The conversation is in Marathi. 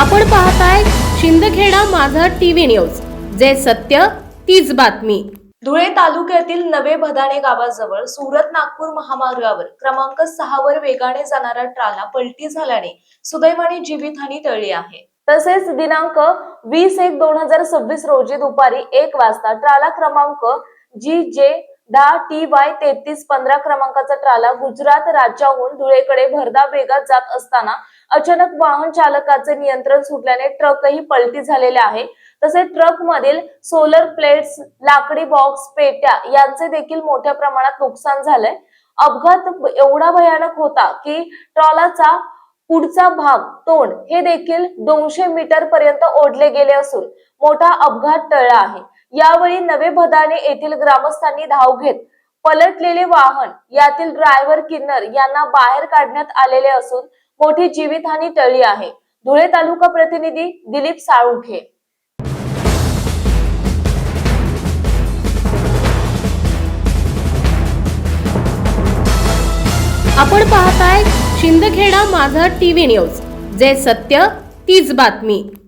आपण पाहताय शिंदखेडा माझा टीव्ही न्यूज. जे सत्य तीच बातमी. धुळे तालुक्यातील नवे भदाणे गावाजवळ सुरत नागपूर महामार्गावर क्रमांक सहावर वेगाने जाणारा ट्राला पलटी झाल्याने सुदैवाने जीवितहानी टळली आहे. तसेच दिनांक वीस एक दोन हजार सव्वीस रोजी दुपारी एक वाजता ट्राला क्रमांक जी जे दहा टी वाय तेहतीस पंधरा क्रमांकाचा ट्राला गुजरात राज्याहून धुळेकडे भरधाव वेगात जात असताना अचानक वाहन चालकाचे नियंत्रण सुटल्याने ट्रकही पलटी झालेले आहे. तसेच ट्रक मधील सोलर प्लेट्स लाकडी बॉक्स पेट्या यांचे देखील मोठ्या प्रमाणात नुकसान झालंय. अपघात एवढा भयानक होता की ट्रॉलाचा पुढचा भाग तोंड हे देखील दोनशे मीटर पर्यंत ओढले गेले असून मोठा अपघात टळला आहे. यावेळी नवे भदाणे येथील ग्रामस्थांनी धाव घेत पलटलेले वाहन यातील ड्रायव्हर किन्नर यांना बाहेर काढण्यात आलेले असून मोठी जीवितहानी टळली आहे. धुळे तालुका प्रतिनिधी दिलीप साळुंखे. आपण पाहताय शिंदखेडा माझा टीव्ही न्यूज जे सत्य तीच बातमी.